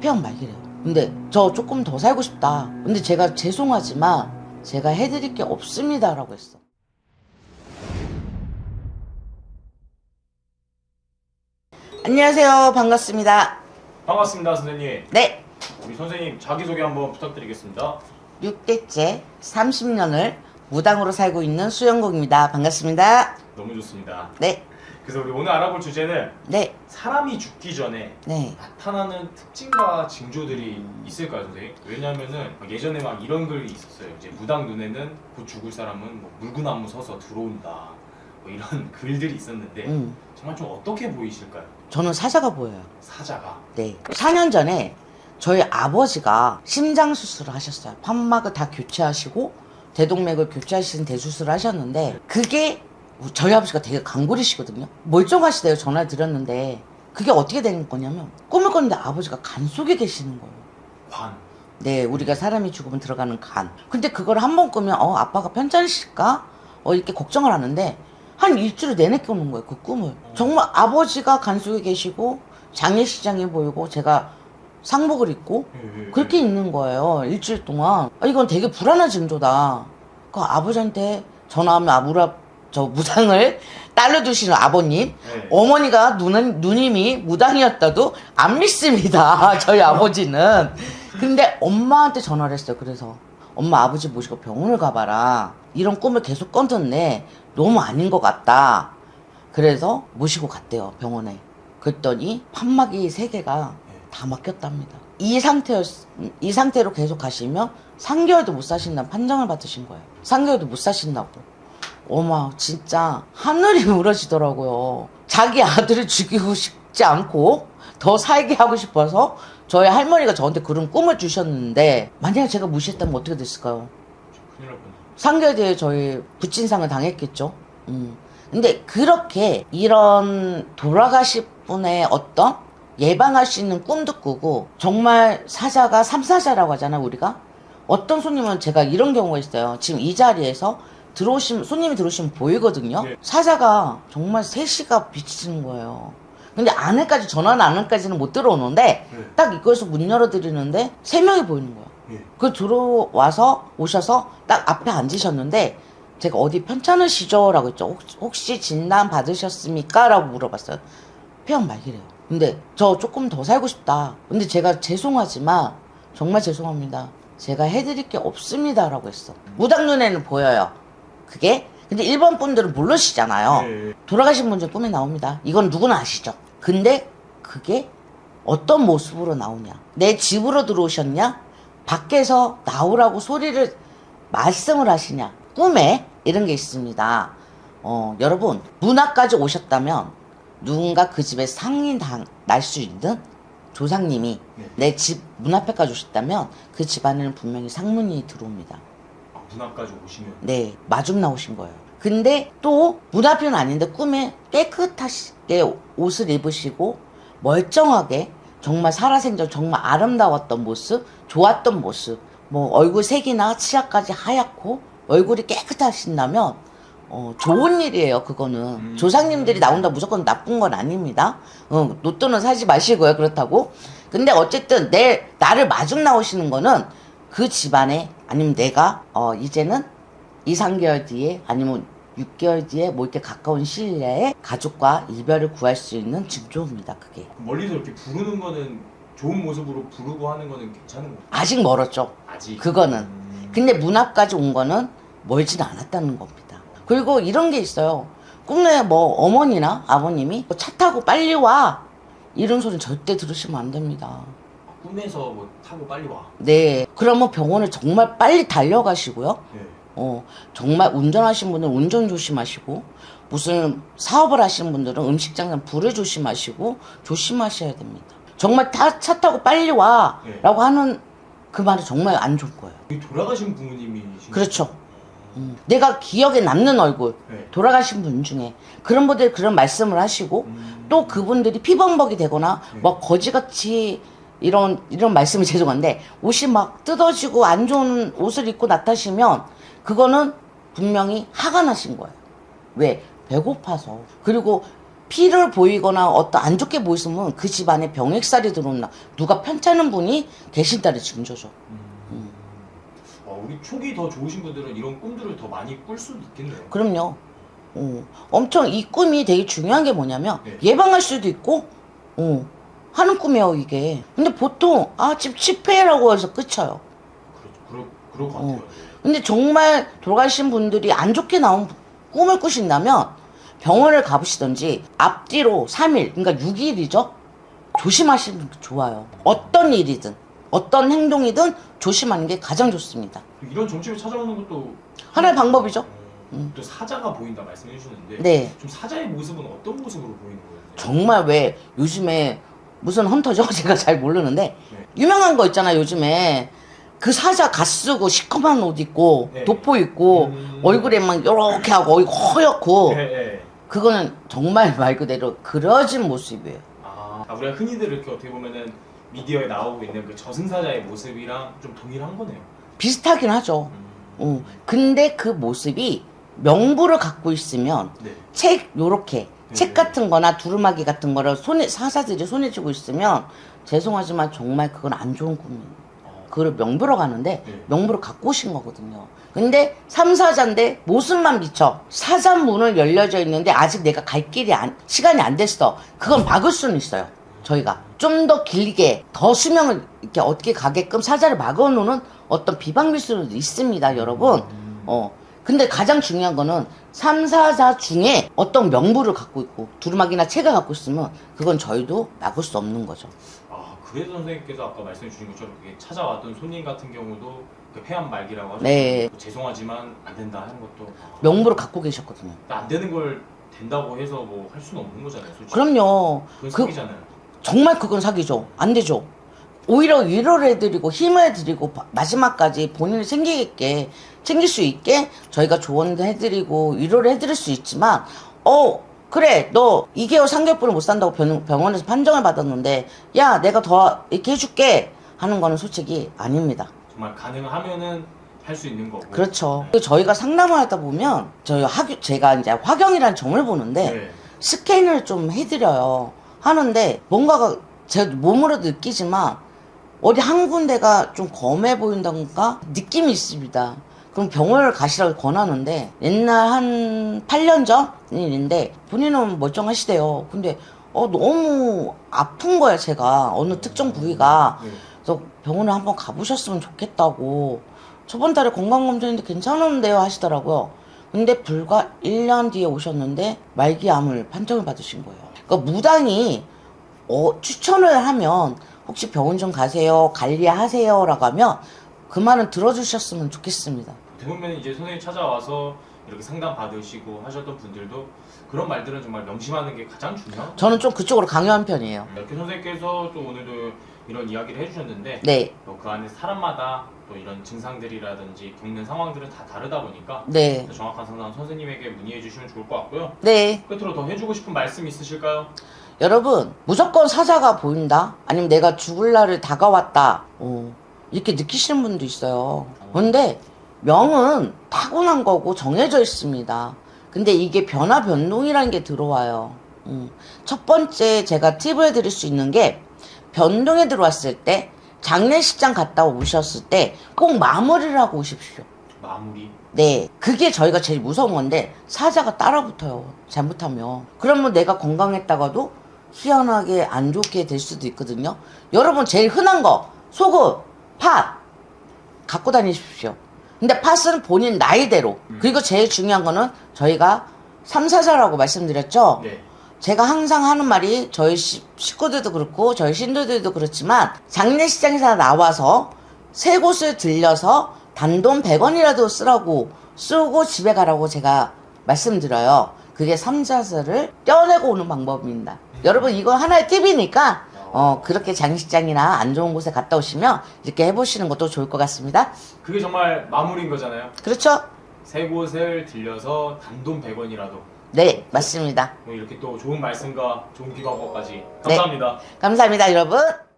폐암 말기래요. 근데 저 조금 더 살고 싶다. 근데 제가 죄송하지만 제가 해드릴 게 없습니다라고 했어. 안녕하세요. 반갑습니다. 반갑습니다, 선생님. 네. 우리 선생님 자기소개 한번 부탁드리겠습니다. 6대째 30년을 무당으로 살고 있는 수영국입니다. 반갑습니다. 너무 좋습니다. 네. 그래서 우리 오늘 알아볼 주제는 네. 사람이 죽기 전에 네. 나타나는 특징과 징조들이 있을까요, 선생님? 왜냐면은 막 예전에 막 이런 글이 있었어요. 이제 무당 눈에는 곧 죽을 사람은 뭐 물구나무 서서 들어온다. 뭐 이런 글들이 있었는데 음. 정말 좀 어떻게 보이실까요? 저는 사자가 보여요. 사자가. 네. 4년 전에 저희 아버지가 심장 수술을 하셨어요. 판막을 다 교체하시고 대동맥을 교체하시는 대수술을 하셨는데 그게 저희 아버지가 되게 강골이시거든요. 멀쩡하시대요. 전화를 드렸는데 그게 어떻게 된 거냐면 꿈을 꿨는데 아버지가 간 속에 계시는 거예요. 관. 네, 우리가 사람이 죽으면 들어가는 간. 근데 그걸 한 번 꾸면 어 아빠가 편찮으실까? 어 이렇게 걱정을 하는데 한 일주일 내내 꾸는 거예요. 그 꿈을. 정말 아버지가 간 속에 계시고 장례시장에 보이고 제가 상복을 입고 예, 예, 그렇게 있는 거예요. 일주일 동안. 아, 이건 되게 불안한 징조다. 그 아버지한테 전화하면 아무라 저 무당을 딸로 두시는 아버님 예. 어머니가 눈은 누님이 무당이었다도 안 믿습니다. 저희 아버지는. 근데 엄마한테 전화를 했어요. 그래서 엄마 아버지 모시고 병원을 가봐라. 이런 꿈을 계속 꿨는데 너무 아닌 것 같다. 그래서 모시고 갔대요 병원에. 그랬더니 판막이 세 개가 다 막혔답니다. 이 상태였 이 상태로 계속 가시면 3개월도 못 사신다는 판정을 받으신 거예요. 3개월도 못 사신다고. 어마 진짜 하늘이 무너지더라고요. 자기 아들을 죽이고 싶지 않고 더 살게 하고 싶어서 저희 할머니가 저한테 그런 꿈을 주셨는데 만약에 제가 무시했다면 어떻게 됐을까요? 대해 저희 부친상을 당했겠죠. 음. 근데 그렇게 이런 돌아가실 분의 어떤 예방할 수 있는 꿈도 꾸고 정말 사자가 삼사자라고 하잖아 우리가 어떤 손님은 제가 이런 경우가 있어요. 지금 이 자리에서 들어오시면 손님이 들어오시면 보이거든요. 네. 사자가 정말 3시가 비치는 거예요. 근데 안에까지 전화는 안에까지는 못 들어오는데 네. 딱 이거에서 문 열어드리는데 세 명이 보이는 거예요. 예. 그 들어와서 오셔서 딱 앞에 앉으셨는데 제가 어디 편찮으시죠? 라고 했죠. 혹시, 혹시 진단 받으셨습니까? 라고 물어봤어요. 폐암 말기래요. 근데 저 조금 더 살고 싶다. 근데 제가 죄송하지만 정말 죄송합니다. 제가 해드릴 게 없습니다. 라고 했어. 무당 눈에는 보여요. 그게. 근데 일본 분들은 모르시잖아요. 예. 돌아가신 분중 꿈에 나옵니다. 이건 누구나 아시죠? 근데 그게 어떤 모습으로 나오냐? 내 집으로 들어오셨냐? 밖에서 나오라고 소리를 말씀을 하시냐? 꿈에 이런 게 있습니다. 어, 여러분, 문 앞까지 오셨다면 누군가 그 집에 상이 날수 있는 조상님이 네. 내집 문 앞에까지 오셨다면 그 집안에는 분명히 상문이 들어옵니다. 아, 문 앞까지 오시면 네, 마중 나오신 거예요. 근데 또 문 앞은 아닌데 꿈에 깨끗하게 옷을 입으시고 멀쩡하게 정말 살아생전 정말 아름다웠던 모습, 좋았던 모습, 뭐 얼굴 색이나 치아까지 하얗고 얼굴이 깨끗하신다면 어, 좋은 일이에요, 그거는. 음. 조상님들이 나온다 무조건 나쁜 건 아닙니다. 어, 로또는 사지 마시고요, 그렇다고. 근데 어쨌든 내, 나를 마중 나오시는 거는 그 집안에, 아니면 내가, 어, 이제는 2, 3개월 뒤에, 아니면 6개월 뒤에 뭐 이렇게 가까운 시일 내에 가족과 이별을 구할 수 있는 징조입니다, 그게. 멀리서 이렇게 부르는 거는 좋은 모습으로 부르고 하는 거는 괜찮은 거예요? 아직 멀었죠. 아직 그거는. 음. 근데 문 앞까지 온 거는 멀진 않았다는 겁니다. 그리고 이런 게 있어요. 꿈에 뭐 어머니나 아버님이 뭐차 타고 빨리 와 이런 소리 절대 들으시면 안 됩니다. 꿈에서 뭐 타고 빨리 와. 네, 그러면 병원을 정말 빨리 달려가시고요. 네. 어, 정말 운전하시는 분은 운전 조심하시고 무슨 사업을 하시는 분들은 음식장에 불을 조심하시고 조심하셔야 됩니다. 정말 타, 차 타고 빨리 와라고 하는 그 말이 정말 안 좋은 거예요. 여기 돌아가신 부모님이신 그렇죠. 음, 내가 기억에 남는 얼굴 네. 돌아가신 분 중에 그런 분들이 그런 말씀을 하시고 음. 또 그분들이 피범벅이 되거나 네. 막 거지같이 이런 이런 말씀이 죄송한데 옷이 막 뜯어지고 안 좋은 옷을 입고 나타시면 그거는 분명히 화가 나신 거예요. 왜 배고파서 그리고 피를 보이거나 어떤 안 좋게 보이시면 그 집안에 병액살이 들어온다. 누가 편찮은 분이 계신다는 징조죠. 어, 우리 촉이 더 좋으신 분들은 이런 꿈들을 더 많이 꿀 수도 있겠네요. 그럼요. 어, 엄청 이 꿈이 되게 중요한 게 뭐냐면 네. 예방할 수도 있고 어, 하는 꿈이에요 이게. 근데 보통 아 집 집회라고 해서 끝쳐요. 그렇죠. 그럴, 그럴 것 어. 같아요. 네. 근데 정말 돌아가신 분들이 안 좋게 나온 꿈을 꾸신다면 병원을 가보시던지 앞뒤로 3일, 그러니까 6일이죠? 조심하시는 게 좋아요. 어떤 일이든, 어떤 행동이든 조심하는 게 가장 좋습니다. 이런 점집을 찾아오는 것도 하나의 방법이죠? 어, 또 사자가 보인다 말씀해 주셨는데 네. 좀 사자의 모습은 어떤 모습으로 보이는 거예요? 정말 왜 요즘에 무슨 헌터죠? 제가 잘 모르는데 네. 유명한 거 있잖아요, 요즘에. 그 사자 가 쓰고 시커먼 옷 입고 네. 도포 입고 음. 얼굴에 막 이렇게 하고 얼굴 허옇고 네, 네. 그거는 정말 말 그대로 그러진 모습이에요. 아, 아, 우리가 흔히들 이렇게 어떻게 보면은 미디어에 나오고 있는 그 저승사자의 모습이랑 좀 동일한 거네요. 비슷하긴 하죠. 음. 어. 근데 그 모습이 명부를 갖고 있으면 네. 책 요렇게 네. 책 같은 거나 두루마기 같은 거를 손에 사사들이 손에 쥐고 있으면 죄송하지만 정말 그건 안 좋은 꿈이에요. 어, 그걸 명부로 가는데 네. 명부를 갖고 오신 거거든요. 근데 삼사자인데 모습만 비쳐 사자 문을 열려져 있는데 아직 내가 갈 길이 안 시간이 안 됐어. 그건 막을 수는 있어요. 저희가 좀 더 길게 더 수명을 이렇게 어떻게 가게끔 사자를 막아놓는 어떤 비방 미술도 있습니다, 여러분. 어. 근데 가장 중요한 거는 삼사자 중에 어떤 명부를 갖고 있고 두루마기나 책을 갖고 있으면 그건 저희도 막을 수 없는 거죠. 아, 그래서 선생님께서 아까 말씀해 주신 것처럼 그게 찾아왔던 손님 같은 경우도 그 폐암 말기라고 하셨고 네. 죄송하지만 안 된다 하는 것도 명부를 갖고 계셨거든요. 안 되는 걸 된다고 해서 뭐 할 수는 없는 거잖아요, 솔직히. 그럼요. 그건 그 사기잖아요. 정말 그건 사기죠. 안 되죠. 오히려 위로를 해드리고 힘을 드리고 바- 마지막까지 본인이 생기게 챙길 수 있게 저희가 조언도 해드리고 위로를 해드릴 수 있지만 어 그래 너 2개월 3개월분을 못 산다고 병, 병원 에서 판정을 받았는데 야 내가 더 이렇게 해줄게 하는 거는 솔직히 아닙니다. 정말 가능하면은 할 수 있는 거고. 그렇죠. 그리고 저희가 상담을 하다 보면 저희 학 제가 이제 화경이라는 점을 보는데 네. 스캔을 좀 해드려요. 하는데 뭔가가 제 몸으로 느끼지만 어디 한 군데가 좀 검해 보인다던가 느낌이 있습니다. 그럼 병원을 가시라고 권하는데 옛날 한 8년 전 일인데 본인은 멀쩡하시대요. 근데 어 너무 아픈 거야 제가 어느 특정 부위가 네. 그래서 병원에 한번 가보셨으면 좋겠다고 저번 달에 건강검진인데 괜찮은데요 하시더라고요. 근데 불과 1년 뒤에 오셨는데 말기암을 판정을 받으신 거예요. 그러니까 무당이 어, 추천을 하면 혹시 병원 좀 가세요, 관리하세요라고 하면 그 말은 들어주셨으면 좋겠습니다. 대부분 이제 선생님 찾아와서 이렇게 상담 받으시고 하셨던 분들도 그런 말들은 정말 명심하는 게 가장 중요하고 저는 좀 그쪽으로 강요한 편이에요. 이렇게 선생님께서 또 오늘도 이런 이야기를 해주셨는데 네, 또 그 안에 사람마다 또 이런 증상들이라든지 겪는 상황들은 다 다르다 보니까 네, 정확한 상담 선생님에게 문의해 주시면 좋을 것 같고요. 네. 끝으로 더 해주고 싶은 말씀 있으실까요? 여러분 무조건 사자가 보인다 아니면 내가 죽을 날을 다가왔다 어, 이렇게 느끼시는 분도 있어요 근데 명은 타고난 거고 정해져 있습니다 근데 이게 변화 변동이라는 게 들어와요 음. 첫 번째 제가 팁을 드릴 수 있는 게 변동에 들어왔을 때 장례식장 갔다 오셨을 때 꼭 마무리를 하고 오십시오 마무리. 네, 그게 저희가 제일 무서운 건데 사자가 따라붙어요. 잘못하면. 그러면 내가 건강했다가도 희한하게 안 좋게 될 수도 있거든요. 여러분 제일 흔한 거 소금, 팥 갖고 다니십시오. 근데 팥은 본인 나이대로. 그리고 제일 중요한 거는 저희가 삼사자라고 말씀드렸죠. 네. 제가 항상 하는 말이 저희 시- 식구들도 그렇고 저희 신도들도 그렇지만 장례식장에서 나와서 세 곳을 들려서 단돈 100원이라도 쓰라고 쓰고 집에 가라고 제가 말씀드려요. 그게 삼자설을 떼어내고 오는 방법입니다. 여러분 이거 하나의 팁이니까 어 그렇게 장식장이나 안 좋은 곳에 갔다 오시면 이렇게 해보시는 것도 좋을 것 같습니다. 그게 정말 마무리인 거잖아요. 그렇죠? 세 곳을 들려서 단돈 100원이라도 네 맞습니다. 뭐 이렇게 또 좋은 말씀과 좋은 비방법까지 감사합니다. 감사합니다 여러분.